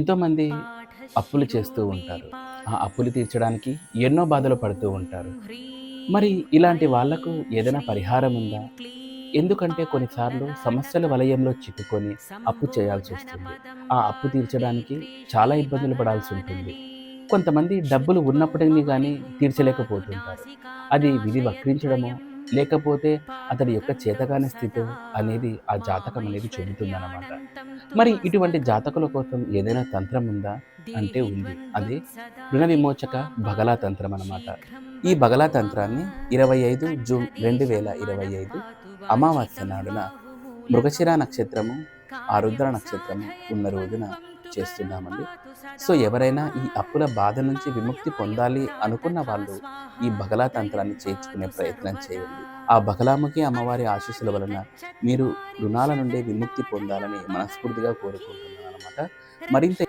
ఎంతోమంది అప్పులు చేస్తూ ఉంటారు. ఆ అప్పులు తీర్చడానికి ఎన్నో బాధలు పడుతూ ఉంటారు. మరి ఇలాంటి వాళ్ళకు ఏదైనా పరిహారం ఉందా? ఎందుకంటే కొన్నిసార్లు సమస్యల వలయంలో చిక్కుకొని అప్పు చేయాల్సొస్తుంది. ఆ అప్పు తీర్చడానికి చాలా ఇబ్బందులు పడాల్సి ఉంటుంది. కొంతమంది డబ్బులు ఉన్నప్పటిని గానీ తీర్చలేకపోతుంటారు. అది విధి వక్రించడమో, లేకపోతే అతడి యొక్క చేతగాని స్థితి అనేది ఆ జాతకం అనేది చెబుతుందన్నమాట మరి ఇటువంటి జాతకుల కోసం ఏదైనా తంత్రం ఉందా? అంటే ఉంది. అది రుణ విమోచక బగలా తంత్రం అనమాట. ఈ బగలా తంత్రాన్ని 25 జూన్ 2025 అమావాస్య నాడున మృగశిర నక్షత్రము, ఆరుద్ర నక్షత్రము ఉన్న రోజున చేస్తున్నామండి. సో, ఎవరైనా ఈ అప్పుల బాధ నుంచి విముక్తి పొందాలి అనుకున్న వాళ్ళు ఈ బగలా తంత్రాన్ని చేర్చుకునే ప్రయత్నం చేయండి. ఆ బగలామకి అమ్మవారి ఆశీస్సుల వలన మీరు రుణాల నుండి విముక్తి పొందాలని మనస్ఫూర్తిగా కోరుకుంటున్నాననమాట. మరింత